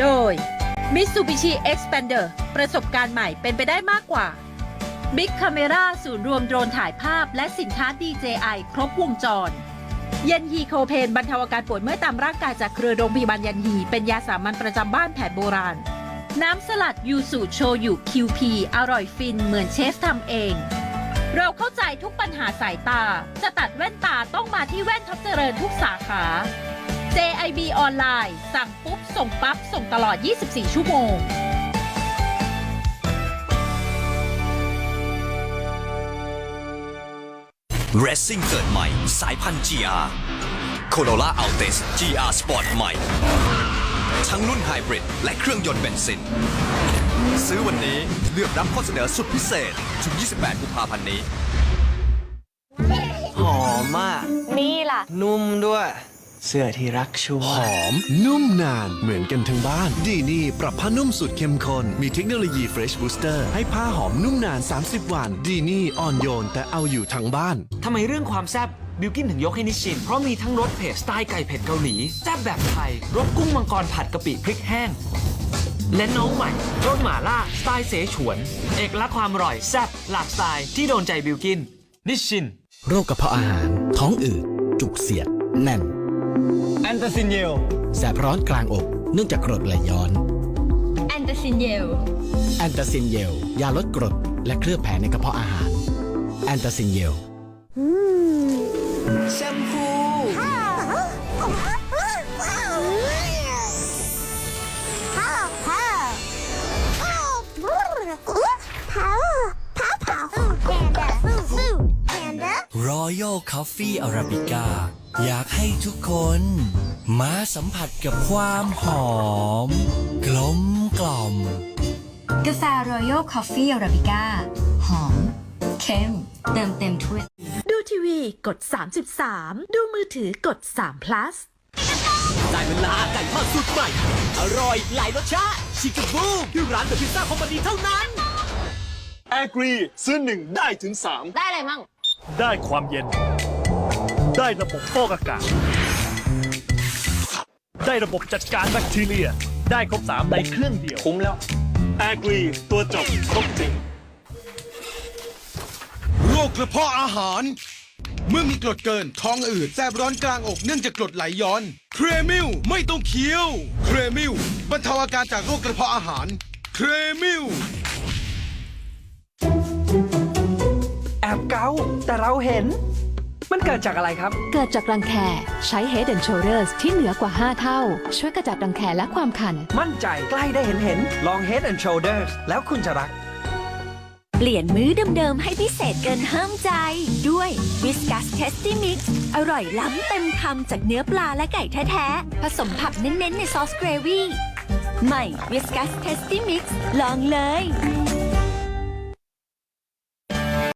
โดย Mitsubishi Expander ประสบการณ์ใหม่เป็นไปได้มากกว่า Big Camera ศูนย์รวมโดรนถ่ายภาพและสินค้า DJI ครบวงจรเย็นฮีโคเพนบรรเทาอาการปวดเมื่อยตามร่างกายจากเครือโรงพยาบาลยันฮี เป็นยาสามัญประจำบ้านแผนโบราณ น้ำสลัดยูสุโชยุ QP อร่อยฟินเหมือนเชฟทำเอง เราเข้าใจทุกปัญหาสายตา จะตัดแว่นตาต้องมาที่แว่นท็อปเจริญทุกสาขา JIB ออนไลน์ สั่งปุ๊บ ส่งปั๊บ ส่งตลอด 24 ชั่วโมง Racing เกิดใหม่ สายพันธุ์ GR Corolla Altis GR Sport ใหม่ ทั้งรุ่นไฮบริดและเครื่องยนต์เบนซิน ซื้อวันนี้เลือกรับข้อเสนอสุดพิเศษ ถึง 28 กุมภาพันธ์นี้ หอมมาก นี่ล่ะ นุ่มด้วย เสื้อที่รักชัวหอม นุ่มนานเหมือนกันทั้งบ้าน ดีนี่ปรับผ้านุ่มสูตรเข้มข้นมีเทคโนโลยี Fresh Booster ให้ผ้าหอมนุ่มนาน 30 วัน ดีนี่อ่อนโยนแต่เอาอยู่ทั้งบ้าน ทำไมเรื่องความแซ่บ บิวกินถึงยกให้นิชชิน เพราะมีทั้งรสเผ็ดสไตล์ไก่เผ็ดเกาหลีแซ่บแบบไทยรสกุ้งมังกรผัดกะปิพริกแห้ง และน้องใหม่รสหม่าล่าสไตล์เสฉวน เอกลักษณ์ความอร่อยแซ่บหลากสไตล์ที่โดนใจบิวกิน นิชชิน โรคกระเพาะอาหาร ท้องอืด จุกเสียด แน่น แอนตาซินเยล แสบร้อนกลางอก เนื่องจากกรดไหลย้อน แอนตาซินเยล แอนตาซินเยล ยาลดกรด และเคลือบแผลในกระเพาะอาหาร แอนตาซินเยล แชมพู Royal Coffee Arabica อยากให้ทุกคน มาสัมผัสกับความหอม กลมกล่อม กาแฟรอยัลคอฟฟี่อาราบิก้าหอม เข้มเติมเต็มถ้วย ทีวีกด 33 ดูมือถือกด3 plus ได้เวลาไก่ทอดสูตรใหม่ อร่อยหลายรสชาติชิคกี้บูที่ร้านเดอะพิซซ่าคอมพานีเท่านั้น แอ r รีซื้อหนึ่งได้ถึงสามได้อะไรมั่ง ได้ความเย็น ได้ระบบฟอกอากาศ ได้ระบบจัดการแบคทีเรีย ได้ครบสามในเครื่องเดียว คุ้มแล้ว แอ r รีตัวจบครบจริงโรคกระเพาะอาหาร เมื่อมีกรดเกินท้องอืดแสบร้อนกลางอกเนื่องจากกรดไหลย้อน เครมิลไม่ต้องเคี้ยว เครมิลบรรเทาอาการจากโรคกระเพาะอาหาร เครมิลแอบเกาแต่เราเห็น มันเกิดจากอะไรครับ เกิดจากรังแคใช้ Head and Shoulders ที่เหนือกว่า 5 เท่า ช่วยกระจัดรังแคและความคัน มั่นใจใกล้ได้เห็นเห็นลอง Head and Shoulders แล้วคุณจะรักเปลี่ยนมื้อเดิมๆ ให้พิเศษเกินห้ามใจ ด้วยวิสกัสเทสตี้มิกซ์อร่อยล้ำเต็มคำจากเนื้อปลาและไก่แท้ๆ ผสมผักเน้นๆ ในซอสเกรวี่ ใหม่วิสกัสเทสตี้มิกซ์ลองเลย